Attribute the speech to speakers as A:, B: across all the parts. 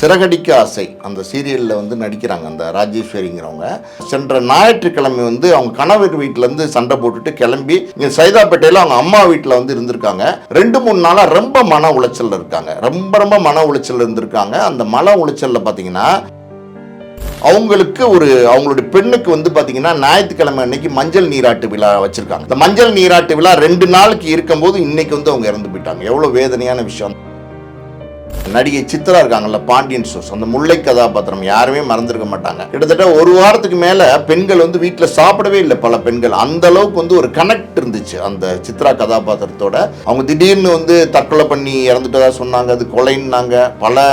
A: சிறகடிக்க ஆசை. அந்த சீரியலில் வந்து நடிக்கிறாங்க அந்த ராஜேஸ்வரிங்கிறவங்க. சென்ற ஞாயிற்றுக்கிழமை வந்து அவங்க கணவர் வீட்டிலேருந்து சண்டை போட்டுட்டு கிளம்பி இங்கே சைதாப்பேட்டையில் அவங்க அம்மா வீட்டில் வந்து இருந்திருக்காங்க. ரெண்டு மூணு நாளாக ரொம்ப மன உளைச்சலில் இருக்காங்க. ரொம்ப ரொம்ப மன உளைச்சல் இருந்திருக்காங்க. அந்த மன உளைச்சலில் பார்த்தீங்கன்னா அவங்களுக்கு ஒரு அவங்களுடைய பெண்ணுக்கு வந்து பார்த்தீங்கன்னா ஞாயிற்றுக்கிழமை அன்னைக்கு மஞ்சள் நீராட்டு விழா வச்சிருக்காங்க. இந்த மஞ்சள் நீராட்டு விழா ரெண்டு நாளுக்கு இருக்கும்போது இன்னைக்கு வந்து அவங்க இறந்து போயிட்டாங்க. எவ்வளோ வேதனையான விஷயம். நடிகை சித்ரா இருக்காங்கல்ல பாண்டியன் சோஸ். அந்த முல்லை கதாபாத்திரம் யாருமே மறந்துருக்க மாட்டாங்க. கிட்டத்தட்ட ஒரு வாரத்துக்கு மேல பெண்கள் வந்து வீட்டில் சாப்பிடவே இல்லை பல பெண்கள். அந்த அளவுக்கு வந்து ஒரு கனெக்ட் இருந்துச்சு அந்த சித்ரா கதாபாத்திரத்தோட. அவங்க திடீர்னு வந்து தற்கொலை பண்ணி இறந்துட்டதா சொன்னாங்க அது கொலைன்னாங்க. பல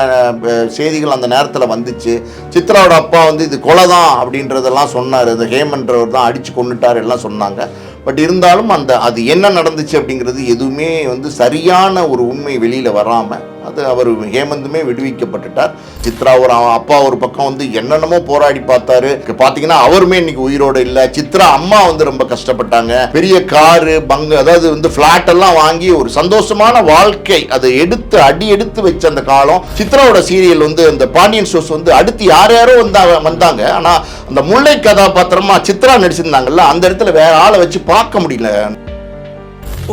A: செய்திகள் அந்த நேரத்தில் வந்துச்சு. சித்ராவோட அப்பா வந்து இது கொலை தான் அப்படின்றதெல்லாம் சொன்னார். இந்த ஹேமன்றவர் தான் அடிச்சு கொண்டுட்டார் எல்லாம் சொன்னாங்க. பட் இருந்தாலும் அந்த அது என்ன நடந்துச்சு அப்படிங்கிறது எதுவுமே வந்து சரியான ஒரு உண்மை வெளியில் வராமல் அது அவர் ஹேமந்துமே விடுவிக்கப்பட்டுட்டார். சித்ரா ஒரு அவன் அப்பா ஒரு பக்கம் வந்து என்னென்னமோ போராடி பார்த்தாரு. பாத்தீங்கன்னா அவருமே இன்னைக்கு உயிரோட இல்ல. சித்ரா அம்மா வந்து ரொம்ப கஷ்டப்பட்டாங்க. பெரிய காரு பங்கு அதாவது வந்து பிளாட் எல்லாம் வாங்கி ஒரு சந்தோஷமான வாழ்க்கை. அதை எடுத்து அடி எடுத்து வச்ச அந்த காலம். சித்ராவோட சீரியல் வந்து அந்த பாண்டியன் ஷோஸ் வந்து அடுத்து யார் யாரோ வந்தாங்க வந்தாங்க. ஆனா அந்த முல்லை கதாபாத்திரமா சித்ரா நடிச்சிருந்தாங்கல்ல அந்த இடத்துல வேற ஆளை வச்சு பார்க்க முடியல.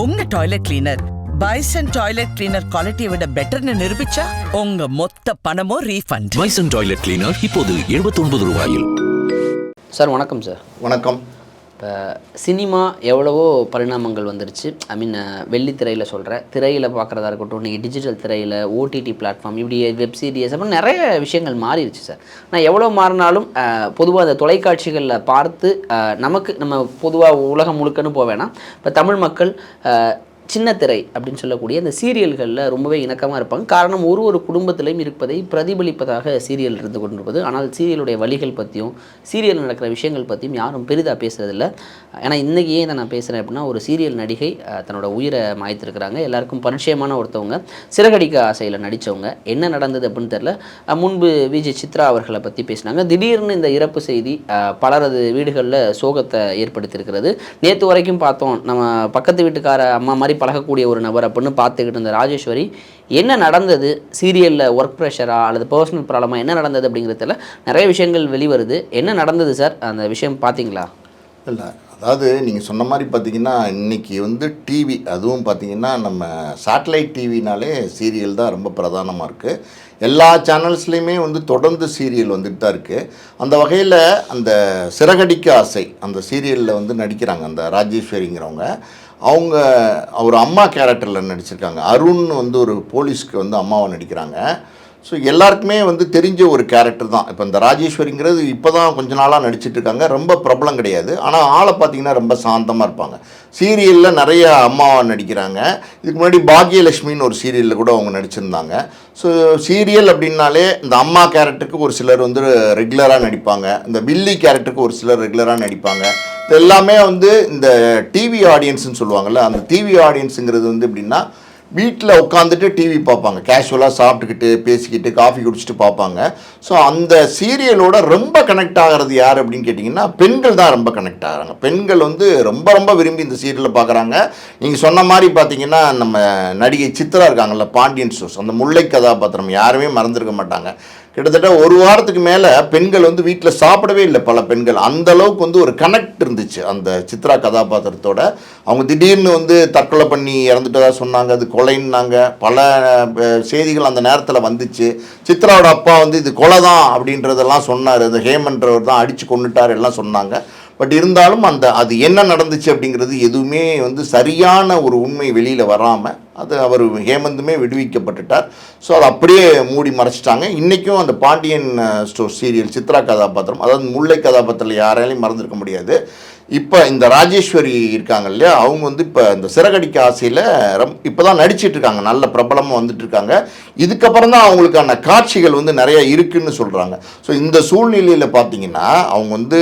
B: உங்க toilet cleaner bison toilet cleaner குவாலிட்டியை விட பெட்டர்னு நிரூபிச்சா உங்க மொத்த பணமும் ரீஃபண்ட்
C: பைசன் டாய்லெட் கிளீனர் இப்போது 79 ரூபாயில்.
D: சார் வணக்கம் சார்.
A: வணக்கம்.
D: இப்போ சினிமா எவ்வளவோ பரிணாமங்கள் வந்துருச்சு. ஐ மீன் வெள்ளித்திரையில் சொல்கிறேன் திரையில் பார்க்குறதா இருக்கட்டும் இன்றைக்கி டிஜிட்டல் திரையில் ஓடிடி பிளாட்ஃபார்ம் இப்படி வெப் சீரிஸ் அப்புறம் நிறைய விஷயங்கள் மாறிடுச்சு சார். நான் எவ்வளோ மாறினாலும் பொதுவாக அந்த தொலைக்காட்சிகளில் பார்த்து நமக்கு நம்ம பொதுவாக உலகம் முழுக்கன்னு போக வேணாம். இப்போ தமிழ் மக்கள் சின்ன திரை அப்படின்னு சொல்லக்கூடிய அந்த சீரியல்களில் ரொம்பவே இணக்கமாக இருப்பாங்க. காரணம் ஒரு ஒரு குடும்பத்திலையும் இருப்பதை பிரதிபலிப்பதாக சீரியல் இருந்து கொண்டிருப்பது. ஆனால் சீரியலுடைய வழிகள் பற்றியும் சீரியல் நடக்கிற விஷயங்கள் பற்றியும் யாரும் பெரிதாக பேசுறதில்ல. ஏன்னா இன்றைக்கி ஏன் நான் பேசுகிறேன் அப்படின்னா ஒரு சீரியல் நடிகை தன்னோட உயிரை மாய்த்திருக்கிறாங்க. எல்லாருக்கும் பரிச்சயமான ஒருத்தவங்க சிறகடிக்க ஆசையில் நடித்தவங்க என்ன நடந்தது அப்படின்னு தெரில முன்பு விஜய் சித்ரா அவர்களை பற்றி பேசினாங்க. திடீர்னு இந்த இறப்பு செய்தி பலரது வீடுகளில் சோகத்தை ஏற்படுத்தியிருக்கிறது. நேற்று வரைக்கும் பார்த்தோம். நம்ம பக்கத்து வீட்டுக்கார அம்மா மாதிரி பழகக்கூடிய ஒரு நபர் அப்படின்னு பார்த்துக்கிட்டு இருந்த ராஜேஸ்வரி என்ன நடந்தது? சீரியலில் ஒர்க் ப்ரெஷரா அல்லது பர்சனல் ப்ராப்ளமாக என்ன நடந்தது அப்படிங்கிறதுல நிறைய விஷயங்கள் வெளிவருது. என்ன நடந்தது சார் அந்த விஷயம் பார்த்தீங்களா?
A: இல்லை. அதாவது நீங்கள் சொன்ன மாதிரி பார்த்தீங்கன்னா இன்னைக்கு வந்து டிவி அதுவும் பார்த்தீங்கன்னா நம்ம சேட்டலைட் டிவினாலே சீரியல் தான் ரொம்ப பிரதானமாக இருக்குது எல்லா சேனல்ஸ்லேயுமே வந்து தொடர்ந்து சீரியல் வந்துட்டு தான் இருக்குது அந்த வகையில் அந்த சிறகடிக்க ஆசை அந்த சீரியலில் வந்து நடிக்கிறாங்க அந்த ராஜேஸ்வரிங்கிறவங்க. அவங்க அவர் அம்மா கேரக்டரில் நடிச்சிருக்காங்க. அருண் வந்து ஒரு போலீஸ்க்கு வந்து அம்மாவை நடிக்கிறாங்க. ஸோ எல்லாருக்குமே வந்து தெரிஞ்ச ஒரு கேரக்டர் தான். இப்போ இந்த ராஜேஸ்வரிங்கிறது இப்போ தான் கொஞ்ச நாளாக நடிச்சிட்டு இருக்காங்க ரொம்ப பிரபலம் கிடையாது. ஆனால் ஆளை பார்த்தீங்கன்னா ரொம்ப சாந்தமாக இருப்பாங்க. சீரியலில் நிறைய அம்மாவை நடிக்கிறாங்க. இதுக்கு முன்னாடி பாக்யலட்சுமின்னு ஒரு சீரியலில் கூட அவங்க நடிச்சிருந்தாங்க. ஸோ சீரியல் அப்படின்னாலே இந்த அம்மா கேரக்டருக்கு ஒரு சிலர் வந்து ரெகுலராக நடிப்பாங்க. இந்த வில்லி கேரக்டருக்கு ஒரு சிலர் ரெகுலராக நடிப்பாங்க. இது எல்லாமே வந்து இந்த டிவி ஆடியன்ஸ்னு சொல்லுவாங்கல்ல அந்த டிவி ஆடியன்ஸுங்கிறது வந்து எப்படின்னா வீட்டில் உட்காந்துட்டு டிவி பார்ப்பாங்க. கேஷுவலாக சாப்பிட்டுக்கிட்டு பேசிக்கிட்டு காஃபி குடிச்சிட்டு பார்ப்பாங்க. ஸோ அந்த சீரியலோட ரொம்ப கனெக்ட் ஆகிறது யார் அப்படின்னு கேட்டிங்கன்னா பெண்கள் தான் ரொம்ப கனெக்ட் ஆகிறாங்க. பெண்கள் வந்து ரொம்ப ரொம்ப விரும்பி இந்த சீரியலை பார்க்குறாங்க. நீங்கள் சொன்ன மாதிரி பார்த்தீங்கன்னா நம்ம நடிகை சித்ரா இருக்காங்கல்ல பாண்டியன் ஷோஸ் அந்த முல்லை கதாபாத்திரம் யாருமே மறந்துருக்க மாட்டாங்க. கிட்டத்தட்ட ஒரு வாரத்துக்கு மேலே பெண்கள் வந்து வீட்டில் சாப்பிடவே இல்லை பல பெண்கள். அந்த அளவுக்கு வந்து ஒரு கனெக்ட் இருந்துச்சு அந்த சித்ரா கதாபாத்திரத்தோட. அவங்க திடீர்னு வந்து தற்கொலை பண்ணி இறந்துட்டதா சொன்னாங்க அது கொலைன்னாங்க. பல செய்திகள் அந்த நேரத்தில் வந்துச்சு. சித்ராவோட அப்பா வந்து இது கொலை தான் அப்படின்றதெல்லாம் சொன்னார். அந்த ஹேமன்றவர் தான் அடித்து கொண்டுட்டார் எல்லாம் சொன்னாங்க. பட் இருந்தாலும் அந்த அது என்ன நடந்துச்சு அப்படிங்கிறது எதுவுமே வந்து சரியான ஒரு உண்மை வெளியில் வராமல் அது அவர் ஹேமந்துமே விடுவிக்கப்பட்டுட்டார். ஸோ அதை அப்படியே மூடி மறைச்சிட்டாங்க. இன்றைக்கும் அந்த பாண்டியன் ஸ்டோர் சீரியல் சித்ரா கதாபாத்திரம் அதாவது முல்லை கதாபாத்திரத்தில் யாராலையும் மறந்துருக்க முடியாது. இப்போ இந்த ராஜேஸ்வரி இருக்காங்க இல்லையா அவங்க வந்து இப்போ இந்த சிறகடிக்க ஆசையில் ரம் இப்போ தான் நடிச்சிட்டு இருக்காங்க. நல்ல பிரபலமாக வந்துட்டு இருக்காங்க. இதுக்கப்புறம் தான் அவங்களுக்கான காட்சிகள் வந்து நிறைய இருக்குன்னு சொல்கிறாங்க ஸோ இந்த சூழ்நிலையில் பார்த்தீங்கன்னா அவங்க வந்து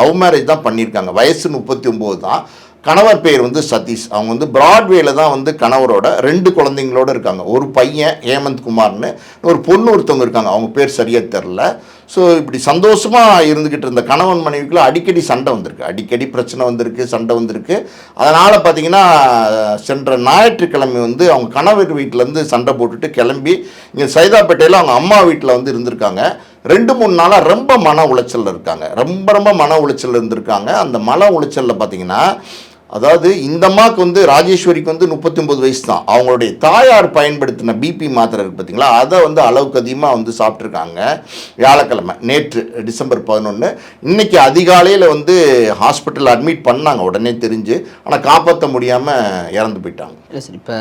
A: லவ் மேரேஜ் தான் பண்ணியிருக்காங்க. வயசு முப்பத்தி ஒம்பது தான். கணவர் பேர் வந்து சதீஷ். அவங்க வந்து ப்ராட்வேல தான் வந்து கணவரோட ரெண்டு குழந்தைங்களோட இருக்காங்க. ஒரு பையன் ஹேமந்த் குமார்னு ஒரு பொண்ணு ஒருத்தவங்க இருக்காங்க. அவங்க பேர் சரியாக தெரில ஸோ இப்படி சந்தோஷமாக இருந்துக்கிட்டு இருந்த கணவன் மனைவிக்குள்ளே அடிக்கடி சண்டை வந்திருக்கு. அடிக்கடி பிரச்சனை வந்திருக்கு சண்டை வந்திருக்கு. அதனால் பார்த்தீங்கன்னா சென்ற ஞாயிற்றுக்கிழமை வந்து அவங்க கணவர் வீட்டிலேருந்து சண்டை போட்டுட்டு கிளம்பி இங்கே சைதாப்பேட்டையில் அவங்க அம்மா வீட்டில் வந்து இருந்திருக்காங்க. ரெண்டு மூணு நாளாக ரொம்ப மன உளைச்சலில் இருக்காங்க. ரொம்ப ரொம்ப மன உளைச்சல் இருந்திருக்காங்க. அந்த மன உளைச்சலில் பார்த்தீங்கன்னா அதாவது இந்த அம்மாவுக்கு வந்து ராஜேஸ்வரிக்கு வந்து முப்பத்தி ஒன்பது வயசு தான் அவங்களுடைய தாயார் பயன்படுத்தின பிபி மாத்திரை இருக்குது பார்த்தீங்களா அதை வந்து அளவுக்கு அதிகமாக வந்து சாப்பிட்ருக்காங்க வியாழக்கிழமை நேற்று டிசம்பர் பதினொன்று இன்றைக்கி அதிகாலையில் வந்து ஹாஸ்பிட்டலில் அட்மிட் பண்ணாங்க. உடனே தெரிஞ்சு. ஆனால் காப்பாற்ற முடியாமல் இறந்து போயிட்டாங்க.
D: இல்லை சார் இப்போ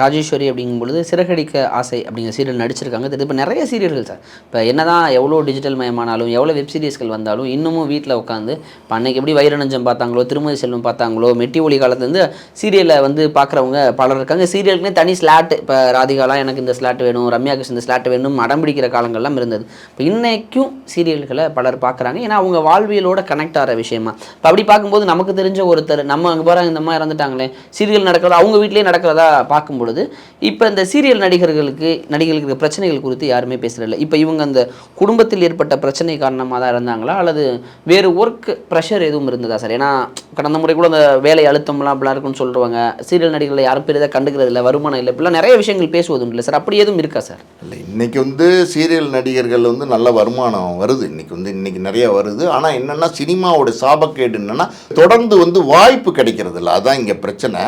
D: ராஜேஸ்வரி அப்படிங்கும் பொழுது சிறகடிக்க ஆசை அப்படிங்கிற சீரியல் நடிச்சிருக்காங்க. இது இப்போ நிறைய சீரியல்கள் சார். இப்போ என்னதான் எவ்வளோ டிஜிட்டல் மயமானாலும் எவ்வளோ வெப் சீரிஸ்கள் வந்தாலும் இன்னமும் வீட்டில் உட்காந்து இப்போ அன்னைக்கு எப்படி வைரநஞ்சம் பார்த்தாங்களோ திருமதி செல்வம் பார்த்தாங்களோ மெட்டி ஒளி காலத்துலேருந்து சீரியலை வந்து பார்க்குறவங்க பலர் இருக்காங்க. சீரியலுக்குனே தனி ஸ்லாட் இப்போ ராதிகாலாம் எனக்கு இந்த ஸ்லாட் வேணும் ரம்யா கிருஷ்ணன் இந்த ஸ்லாட் வேணும் அடம் பிடிக்கிற காலங்கள்லாம் இருந்தது. இப்போ இன்றைக்கும் சீரியல்களை பலர் பார்க்குறாங்க ஏன்னா அவங்க வாழ்வியலோட கனெக்ட் ஆகிற விஷயமா. இப்போ அப்படி பார்க்கும்போது நமக்கு தெரிஞ்ச ஒருத்தர் நம்ம அங்கே போகிற இந்த மாதிரி இறந்துட்டாங்களே சீரியல் நடக்கிறதா அவங்க வீட்டிலேயே நடக்கிறதா பார்க்கும் பொழுது இப்போ இந்த சீரியல் நடிகர்களுக்கு நடிகர்களுக்கு பிரச்சனைகள் குறித்து யாருமே பேசுறதில்ல. இப்போ இவங்க அந்த குடும்பத்தில் ஏற்பட்ட பிரச்சனை காரணமாக தான் இருந்தாங்களா? அல்லது வேறு ஒர்க் ப்ரெஷர் எதுவும் இருந்ததா சார் ஏன்னா கடந்த முறை கூட அந்த வேலை அழுத்தம்லாம் அப்படிலாம் இருக்குன்னு சொல்லுவாங்க. சீரியல் நடிகர்களை யாரும் பெரிதாக கண்டுக்கிறது இல்லை வருமானம் இல்லை இப்படிலாம் நிறைய விஷயங்கள் பேசுவது இல்லை சார். அப்படி எதுவும் இருக்கா சார்?
A: இல்லை இன்றைக்கி வந்து சீரியல் நடிகர்கள் வந்து நல்ல வருமானம் வருது. இன்றைக்கி வந்து இன்றைக்கி நிறைய வருது. ஆனால் என்னென்னா சினிமாவோட சாபக்கேடு என்னென்னா தொடர்ந்து வந்து வாய்ப்பு கிடைக்கிறது இல்லை. அதான் இங்கே பிரச்சனை.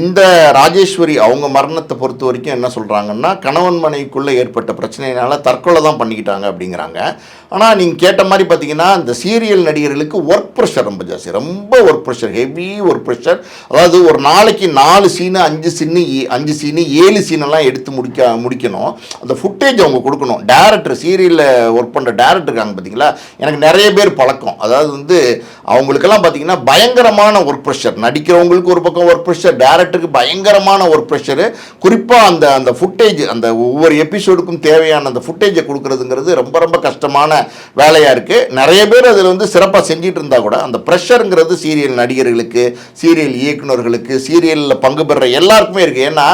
A: இந்த ராஜேஸ்வரி அவங்க மரணத்தை பொறுத்த வரைக்கும் என்ன சொல்கிறாங்கன்னா கணவன் மனைவிக்குள்ளே ஏற்பட்ட பிரச்சனையினால தற்கொலை தான் பண்ணிக்கிட்டாங்க அப்படிங்கிறாங்க. ஆனால் நீங்கள் கேட்ட மாதிரி பார்த்தீங்கன்னா இந்த சீரியல் நடிகர்களுக்கு ஒர்க் ப்ரெஷர் ரொம்ப ஜாஸ்தி. ரொம்ப work pressure heavy work pressure அதாவது ஒரு நாளைக்கு நாலு சீனு அஞ்சு சீனு அஞ்சு சீனு ஏழு சீனெல்லாம் எடுத்து முடிக்க முடிக்கணும். அந்த ஃபுட்டேஜ் அவங்க கொடுக்கணும். டேரக்டர் சீரியலில் ஒர்க் பண்ணுற டேரக்டர் இருக்காங்க பார்த்தீங்களா எனக்கு நிறைய பேர் பழக்கம். அதாவது வந்து அவங்களுக்கெல்லாம் பார்த்தீங்கன்னா பயங்கரமான ஒர்க் ப்ரெஷர் நடிக்கிறவங்களுக்கு ஒரு பக்கம் ஒர்க் ப்ரெஷர் டேரக்டருக்கு பயங்கரமான ஒர்க் ப்ரெஷரு குறிப்பாக அந்த அந்த ஃபுட்டேஜ் அந்த ஒவ்வொரு எபிசோடுக்கும் தேவையான அந்த ஃபுட்டேஜை கொடுக்குறதுங்கிறது ரொம்ப ரொம்ப கஷ்டமான வேலையாக இருக்குது நிறைய பேர் அதில் வந்து சிறப்பாக செஞ்சிட்டு இருந்தால் கூட அந்த ப்ரெஷருங்கிறது சீரியல் நடிகர்களுக்கு சீரியல் இயக்குனர்களுக்கு சீரியலில் பங்கு பெறுற எல்லாருக்குமே இருக்குது ஏன்னா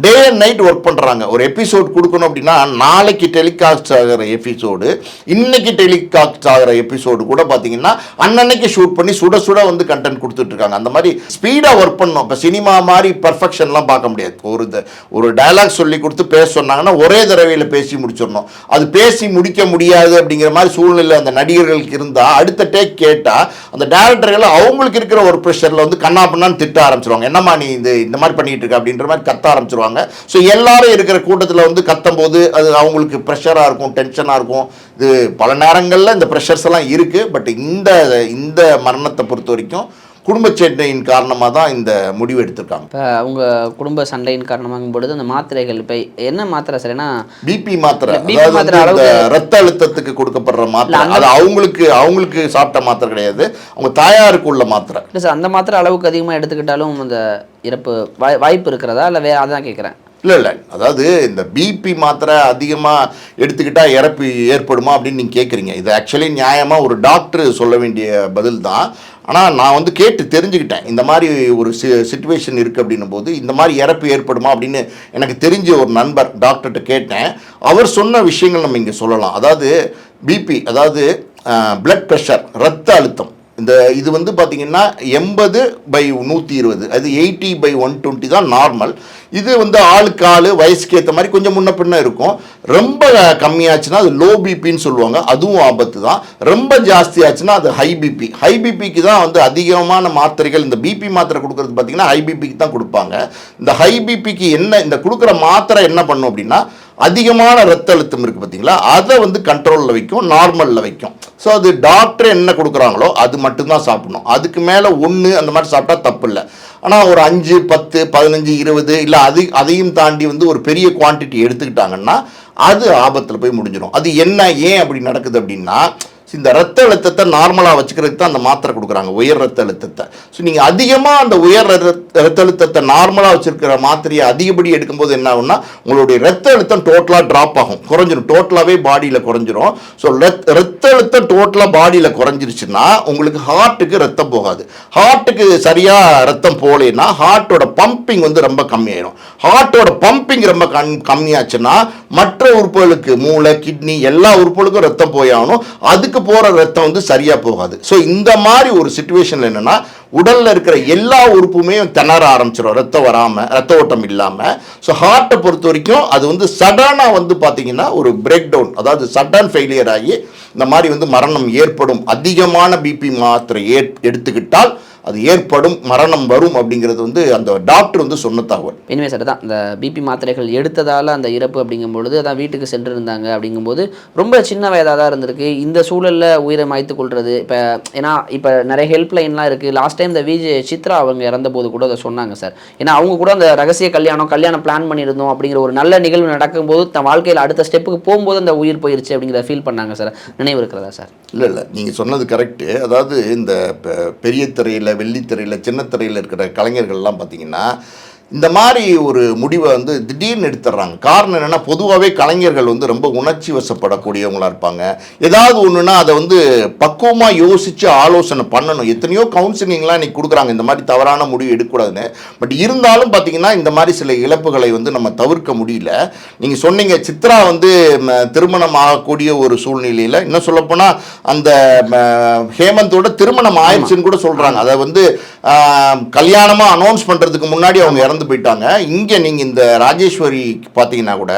A: டே அண்ட் நைட் ஒர்க் பண்ணுறாங்க ஒரு எபிசோட் கொடுக்கணும் அப்படின்னா நாளைக்கு டெலிகாஸ்ட் ஆகிற எபிசோடு இன்னைக்கு டெலிகாஸ்ட் ஆகிற எபிசோடு கூட பார்த்தீங்கன்னா அன்னன்னைக்கு ஷூட் பண்ணி சுட சுட வந்து கண்டென்ட் கொடுத்துட்ருக்காங்க. அந்த மாதிரி ஸ்பீடாக ஒர்க் பண்ணணும். இப்போ சினிமா மாதிரி பர்ஃபெக்ஷன்லாம் பார்க்க முடியாது. ஒரு ஒரு டைலாக் சொல்லி கொடுத்து பேச சொன்னாங்கன்னா ஒரே தடவையில் பேசி முடிச்சிடணும். அது பேசி முடிக்க முடியாது அப்படிங்கிற மாதிரி சூழ்நிலை அந்த நடிகர்களுக்கு இருந்தால் அடுத்த டேக் கேட்டால் அந்த டேரக்டர்கள் அவங்களுக்கு இருக்கிற ஒரு ப்ரெஷரில் வந்து கண்ணா பண்ணான்னு திட்ட ஆரம்பிச்சிருவாங்க. என்னம்மா நீ இது இந்த மாதிரி பண்ணிகிட்டு இருக்க அப்படின்ற மாதிரி கத்த ஆரம்பிச்சிருவாங்க. ஸோ எல்லாரும் இருக்கிற கூட்டத்தில் வந்து கத்தும் போது அது அவங்களுக்கு ப்ரெஷராக இருக்கும் டென்ஷனாக இருக்கும். இது பல நேரங்களில் இந்த ப்ரெஷர்ஸ் எல்லாம் இருக்குது பட் இந்த இந்த மரணத்தை பொறுத்த வரைக்கும் குடும்பச் சேட்டையின் காரணமாக தான் இந்த முடிவு எடுத்திருக்காங்க.
D: இப்போ அவங்க குடும்ப சண்டையின் காரணமாகும் பொழுது அந்த மாத்திரைகள் இப்போ என்ன மாத்திரை சார்? ஏன்னா
A: பிபி மாத்திரை அதாவது ரத்த அழுத்தத்துக்கு கொடுக்கப்படுற மாத்திரை. அது அவங்களுக்கு அவங்களுக்கு சாப்பிட்ட மாத்திரை கிடையாது. அவங்க தாயாருக்கு உள்ள மாத்திரை.
D: இல்லை சார் அந்த மாத்திரை அளவுக்கு அதிகமாக எடுத்துக்கிட்டாலும் அந்த இறப்பு வாய் வாய்ப்பு இருக்கிறதா? இல்லை வே அதான் கேட்குறேன்
A: இல்லை இல்லை. அதாவது இந்த பிபி மாத்திரை அதிகமாக எடுத்துக்கிட்டால் இறப்பு ஏற்படுமா அப்படின்னு நீங்கள் கேட்குறீங்க இது ஆக்சுவலி நியாயமாக ஒரு டாக்டர் சொல்ல வேண்டிய பதில் தான் ஆனால் நான் வந்து கேட்டு தெரிஞ்சுக்கிட்டேன். இந்த மாதிரி ஒரு சி சுச்சுவேஷன் இருக்குது அப்படின்னும் போது இந்த மாதிரி இறப்பு ஏற்படுமா அப்படின்னு எனக்கு தெரிஞ்ச ஒரு நண்பர் டாக்டர்கிட்ட கேட்டேன். அவர் சொன்ன விஷயங்கள் நம்ம இங்கே சொல்லலாம். அதாவது பிபி அதாவது பிளட் ப்ரெஷர் ரத்த அழுத்தம். இந்த இது வந்து பார்த்திங்கன்னா எண்பது பை நூற்றி இருபது. அது எயிட்டி பை ஒன் டுவெண்ட்டி தான் நார்மல் இது வந்து ஆளுக்கு ஆள் வயசுக்கு ஏற்ற மாதிரி கொஞ்சம் முன்ன பின்ன இருக்கும். ரொம்ப கம்மியாச்சுன்னா அது லோ பிபின்னு சொல்லுவாங்க. அதுவும் ஆபத்து தான். ரொம்ப ஜாஸ்தி ஆச்சுன்னா அது ஹை பிபி ஹை பிபிக்கு தான் வந்து அதிகமான மாத்திரைகள் இந்த பிபி மாத்திரை கொடுக்கறது பார்த்தீங்கன்னா ஹை பிபிக்கு தான் கொடுப்பாங்க. இந்த ஹை பிபிக்கு என்ன இந்த கொடுக்குற மாத்திரை என்ன பண்ணும் அப்படின்னா அதிகமான ரத்த அழுத்தம் இருக்குது பார்த்தீங்களா அதை வந்து கண்ட்ரோலில் வைக்கும் நார்மலில் வைக்கும். ஸோ அது டாக்டர் என்ன கொடுக்குறாங்களோ அது மட்டும்தான் சாப்பிடணும். அதுக்கு மேலே ஒன்று அந்த மாதிரி சாப்பிட்டா தப்பு இல்லை ஆனால் ஒரு அஞ்சு பத்து பதினஞ்சு இருபது இல்லை அது அதையும் தாண்டி வந்து ஒரு பெரிய குவான்டிட்டி எடுத்துக்கிட்டாங்கன்னா அது ஆபத்தில் போய் முடிஞ்சிடும் அது என்ன ஏன் அப்படி நடக்குது அப்படின்னா இந்த ரத்த அழுத்தத்தை நார்மலாக வச்சுக்கிறதுக்கு தான் அந்த மாத்திரை கொடுக்குறாங்க உயர் ரத்த அழுத்தத்தை. ஸோ நீங்கள் அதிகமாக அந்த உயர் ரத்த அழுத்தத்தை நார்மலாக வச்சுருக்கிற மாத்திரையை அதிகப்படி எடுக்கும்போது என்ன ஆகும்னா உங்களுடைய ரத்த அழுத்தம் டோட்டலாக ட்ராப் ஆகும். குறைஞ்சிரும். டோட்டலாகவே பாடியில் குறைஞ்சிரும். ஸோ ரத்த அழுத்தம் டோட்டலாக பாடியில் குறைஞ்சிருச்சுன்னா உங்களுக்கு ஹார்ட்டுக்கு ரத்தம் போகாது. ஹார்ட்டுக்கு சரியாக ரத்தம் போகலைன்னா ஹார்ட்டோட பம்பிங் வந்து ரொம்ப கம்மியாயிடும் ஹார்ட்டோட பம்பிங் ரொம்ப கம் கம்மியாச்சுன்னா மற்ற உறுப்புகளுக்கு மூளை கிட்னி எல்லா உறுப்புகளுக்கும் ரத்தம் போயாகணும். அதுக்கு போகிற ரத்தம் வந்து சரியாக போகாது. ஸோ இந்த மாதிரி ஒரு சுச்சுவேஷனில் என்னென்னா உடலில் இருக்கிற எல்லா உறுப்புமே திணற ஆரம்பிச்சிடும் ரத்தம் வராமல் ரத்த ஓட்டம் இல்லாமல் ஸோ ஹார்ட்டை பொறுத்த வரைக்கும் அது வந்து சடனாக வந்து பார்த்தீங்கன்னா ஒரு பிரேக் டவுன் அதாவது சடன் ஃபெயிலியர் ஆகி இந்த மாதிரி வந்து மரணம் ஏற்படும். அதிகமான பிபி மாத்திரை ஏ எடுத்துக்கிட்டால் அது ஏற்படும் மரணம் வரும் அப்படிங்கிறது வந்து அந்த டாக்டர் வந்து சொன்ன தகவல்.
D: இனிமே சார் தான் இந்த பிபி மாத்திரைகள் எடுத்ததால் அந்த இறப்பு அப்படிங்கும்பொழுது அதான் வீட்டுக்கு சென்றிருந்தாங்க அப்படிங்கும்போது ரொம்ப சின்ன வயதாக தான் இருந்திருக்கு. இந்த சூழலில் உயிரை மாய்த்து கொள்வது இப்போ ஏன்னா இப்போ நிறைய ஹெல்ப்லைன்லாம் இருக்குது லாஸ்ட் டைம் இந்த விஜே சித்ரா அவங்க இறந்தபோது கூட அதை சொன்னாங்க சார் ஏன்னா அவங்க கூட அந்த ரகசிய கல்யாணம் கல்யாணம் பிளான் பண்ணியிருந்தோம் அப்படிங்கிற ஒரு நல்ல நிகழ்வு நடக்கும்போது தன் வாழ்க்கையில் அடுத்த ஸ்டெப்புக்கு போகும்போது அந்த உயிர் போயிருச்சு அப்படிங்கிறத ஃபீல் பண்ணாங்க சார் நினைவு இருக்கிறதா சார்
A: இல்லை இல்லை. நீங்கள் சொன்னது கரெக்டு அதாவது இந்த பெரிய திரையில் வெள்ளித்திரையில் சின்னத்திரையில் இருக்கிற கலைஞர்கள்லாம் பார்த்தீங்கன்னா இந்த மாதிரி ஒரு முடிவை வந்து திடீர்னு எடுத்துடுறாங்க. காரணம் என்னென்னா பொதுவாகவே கலைஞர்கள் வந்து ரொம்ப உணர்ச்சி வசப்படக்கூடியவங்களா இருப்பாங்க. ஏதாவது ஒன்றுனா அதை வந்து பக்குவமாக யோசித்து ஆலோசனை பண்ணணும். எத்தனையோ கவுன்சிலிங்லாம் இன்றைக்கி கொடுக்குறாங்க. இந்த மாதிரி தவறான முடிவு எடுக்கக்கூடாதுன்னு. பட் இருந்தாலும் பார்த்தீங்கன்னா இந்த மாதிரி சில இழப்புகளை வந்து நம்ம தவிர்க்க முடியல. நீங்கள் சொன்னீங்க சித்ரா வந்து திருமணம் ஆகக்கூடிய ஒரு சூழ்நிலையில் இன்னும் சொல்லப்போனால் அந்த ஹேமந்தோட திருமணம் ஆயிடுச்சுன்னு கூட சொல்கிறாங்க அதை வந்து கல்யாணமாக அனௌன்ஸ் பண்ணுறதுக்கு முன்னாடி அவங்க இறந்து போயிட்டாங்க. இங்கே நீங்கள் இந்த ராஜேஸ்வரி பார்த்தீங்கன்னா கூட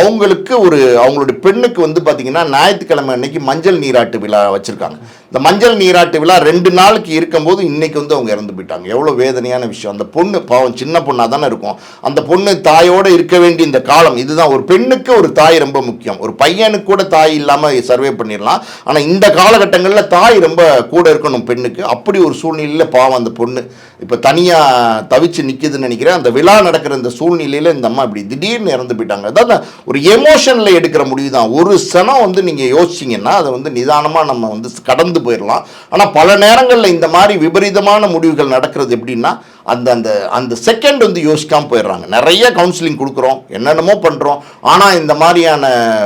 A: அவங்களுக்கு ஒரு அவங்களுடைய பெண்ணுக்கு வந்து பார்த்தீங்கன்னா ஞாயிற்றுக்கிழமை அன்னைக்கு மஞ்சள் நீராட்டு விழா வச்சுருக்காங்க. இந்த மஞ்சள் நீராட்டு விழா ரெண்டு நாளுக்கு இருக்கும்போது இன்றைக்கி வந்து அவங்க இறந்து போயிட்டாங்க. எவ்வளோ வேதனையான விஷயம். அந்த பொண்ணு பாவம் சின்ன பொண்ணாக தானே இருக்கும். அந்த பொண்ணு தாயோடு இருக்க வேண்டிய இந்த காலம் இதுதான். ஒரு பெண்ணுக்கு ஒரு தாய் ரொம்ப முக்கியம். ஒரு பையனுக்கு கூட தாய் இல்லாமல் சர்வே பண்ணிடலாம். ஆனால் இந்த காலகட்டங்களில் தாய் ரொம்ப கூட இருக்கணும் பெண்ணுக்கு. அப்படி ஒரு சூழ்நிலையில் பாவம் அந்த பொண்ணு. இப்போ தனியாக தவிச்சு நிற்கிதுன்னு நினைக்கிறேன். அந்த விழா நடக்கிற இந்த சூழ்நிலையில் இந்த அம்மா இப்படி திடீர்னு இறந்து போயிட்டாங்க. அதாவது ஒரு எமோஷனில் எடுக்கிற முடிவு தான் ஒரு சனம் வந்து நீங்கள் யோசிச்சிங்கன்னா அதை வந்து நிதானமாக நம்ம வந்து கடந்து போயிடலாம் ஆனால் பல நேரங்களில் இந்த மாதிரி விபரீதமான முடிவுகள் நடக்கிறது எப்படின்னா அந்த அந்த அந்த செகண்ட் வந்து யோசிக்காமல் போயிடுறாங்க. நிறைய கவுன்சிலிங் கொடுக்குறோம் என்னென்னமோ பண்ணுறோம் ஆனால் இந்த மாதிரியான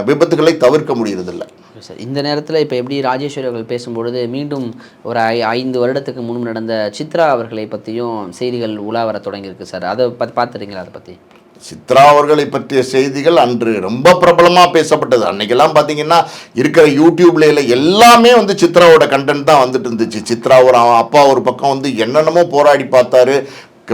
A: விபத்துகளை தவிர்க்க முடியறதில்லை.
D: சார் இந்த நேரத்தில் இப்போ எப்படி ராஜேஸ்வரி அவர்கள் பேசும்பொழுது மீண்டும் ஒரு ஐ ஐந்து வருடத்துக்கு முன் நடந்த சித்ரா அவர்களை பற்றியும் செய்திகள் உலா வர தொடங்கியிருக்கு சார். அதை பற்றி பார்த்துறீங்களா அதை பற்றி
A: சித்ரா அவர்களை பற்றிய செய்திகள் அன்று ரொம்ப பிரபலமாக பேசப்பட்டது. அன்னைக்கெல்லாம் பார்த்தீங்கன்னா இருக்கிற யூடியூப்ல எல்லாமே வந்து சித்ராவோட கண்டென்ட் தான் வந்துட்டு இருந்துச்சு. சித்ரா ஒரு அப்பா ஒரு பக்கம் வந்து என்னென்னமோ போராடி பார்த்தாரு.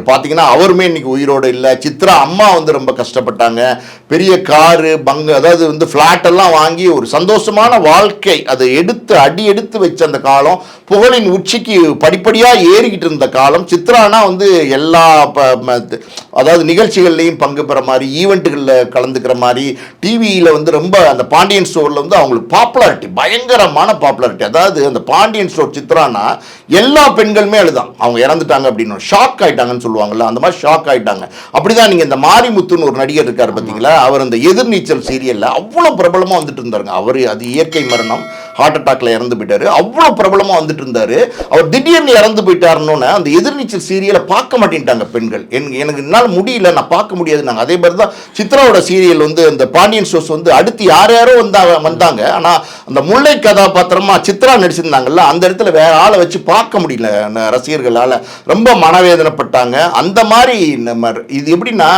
A: பார்த்தீங்கன்னா அவருமே இன்றைக்கி உயிரோடு இல்லை. சித்ரா அம்மா வந்து ரொம்ப கஷ்டப்பட்டாங்க. பெரிய காரு பங்கு அதாவது வந்து ஃப்ளாட்டெல்லாம் வாங்கி ஒரு சந்தோஷமான வாழ்க்கை அதை எடுத்து அடி எடுத்து வச்ச அந்த காலம் புகழின் உச்சிக்கு படிப்படியாக ஏறிக்கிட்டு இருந்த காலம். சித்ரானா வந்து எல்லா ப- ம- அதாவது நிகழ்ச்சிகள்லையும் பங்கு பெற மாதிரி ஈவெண்ட்டுகளில் கலந்துக்கிற மாதிரி டிவியில் வந்து ரொம்ப அந்த பாண்டியன் ஸ்டோரில் வந்து அவங்களுக்கு பாப்புலாரிட்டி பயங்கரமான பாப்புலாரிட்டி அதாவது அந்த பாண்டியன் ஸ்டோர் சித்ரானா எல்லா பெண்களுமே அழுதான். அவங்க இறந்துட்டாங்க அப்படின்னு ஷாக் ஆயிட்டாங்கன்னு சொல்லுவாங்கல்ல அந்த மாதிரி ஷாக் ஆயிட்டாங்க. அப்படிதான் நீங்கள் இந்த மாரிமுத்துன்னு ஒரு நடிகர் இருக்கார் பார்த்தீங்களா அவர் அந்த எதிர்நீச்சல் சீரியலில் அவ்வளோ பிரபலமாக வந்துட்டு இருந்தாருங்க. அவர் அது இயற்கை மரணம் ஹார்ட் அட்டாக்ல இறந்து போயிட்டாரு. அவ்வளோ பிரபலமாக வந்துட்டு இருந்தாரு. அவர் திடீர்னு இறந்து போயிட்டாருன்னு அந்த எதிர்நீச்சல் சீரியலை பார்க்க மாட்டேன்ட்டாங்க பெண்கள். எனக்கு எனக்கு என்னால் முடியல நான் பார்க்க முடியாதுன்னாங்க. அதே மாதிரி தான் சித்ராவோட சீரியல் வந்து இந்த பாண்டியன் ஷோஸ் வந்து அடுத்து யார் யாரோ வந்தாங்க வந்தாங்க. ஆனால் அந்த முல்லை கதாபாத்திரமா சித்ரா நடிச்சிருந்தாங்கல்ல அந்த இடத்துல வேற ஆளை வச்சு பார்க்க முடியல ரசிகர்களால் ரொம்ப மனவேதனைப்பட்டாங்க. அந்த மாதிரி நம்ம இது எப்படின்னா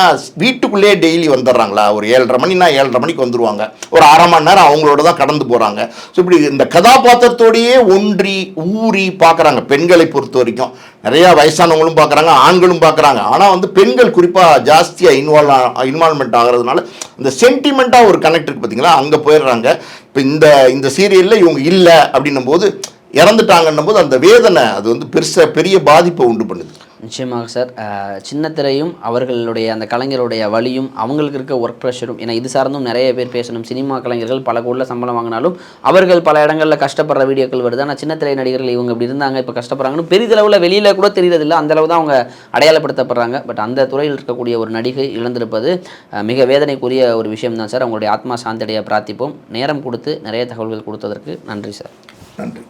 A: வீட்டுக்குள்ளேயே டெய்லி வந்துடுறாங்களா? ஒரு ஏழரை மணினா ஏழரை மணிக்கு வந்துருவாங்க. ஒரு அரை மணி நேரம் அவங்களோட தான் கடந்து போகிறாங்க ஸோ இப்படி இந்த கதாபாத்திரத்தோடையே ஒன்றி ஊறி பார்க்குறாங்க. பெண்களை பொறுத்த வரைக்கும். நிறையா வயசானவங்களும் பார்க்குறாங்க ஆண்களும் பார்க்குறாங்க. ஆனால் வந்து பெண்கள் குறிப்பாக ஜாஸ்தியாக இன்வால்வ் இன்வால்மெண்ட் ஆகிறதுனால இந்த சென்டிமெண்ட்டாக ஒரு கனெக்ட் இருக்குது பார்த்தீங்களா அங்கே போயிடுறாங்க. இப்போ இந்த இந்த சீரியலில் இவங்க இல்லை அப்படின்னும் போது இறந்துட்டாங்கன்னும் போது அந்த வேதனை அது வந்து பெருசாக பெரிய பாதிப்பை உண்டு பண்ணுது.
D: நிச்சயமாக சார். சின்ன திரையும் அவர்களுடைய அந்த கலைஞருடைய வழியும் அவங்களுக்கு இருக்க ஒர்க் ப்ரெஷரும் ஏன்னா இது சார்ந்தும் நிறைய பேர் பேசணும். சினிமா கலைஞர்கள் பல கோடியில் சம்பளம் வாங்கினாலும் அவர்கள் பல இடங்களில் கஷ்டப்படுற வீடியோக்கள் வருது. ஆனால் சின்ன திரை நடிகர்கள் இவங்க இப்படி இருந்தாங்க இப்போ கஷ்டப்படுறாங்கன்னு பெரிதளவில் வெளியில் கூட தெரியறதில்ல. அந்தளவு தான் அவங்க அடையாளப்படுத்தப்படுறாங்க. பட் அந்த துறையில் இருக்கக்கூடிய ஒரு நடிகை இழந்திருப்பது மிக வேதனைக்குரிய ஒரு விஷயம் தான் சார். அவங்களுடைய ஆத்மா சாந்தடைய பிரார்த்திப்போம். நேரம் கொடுத்து நிறைய தகவல்கள் கொடுத்ததற்கு நன்றி சார்.
A: நன்றி.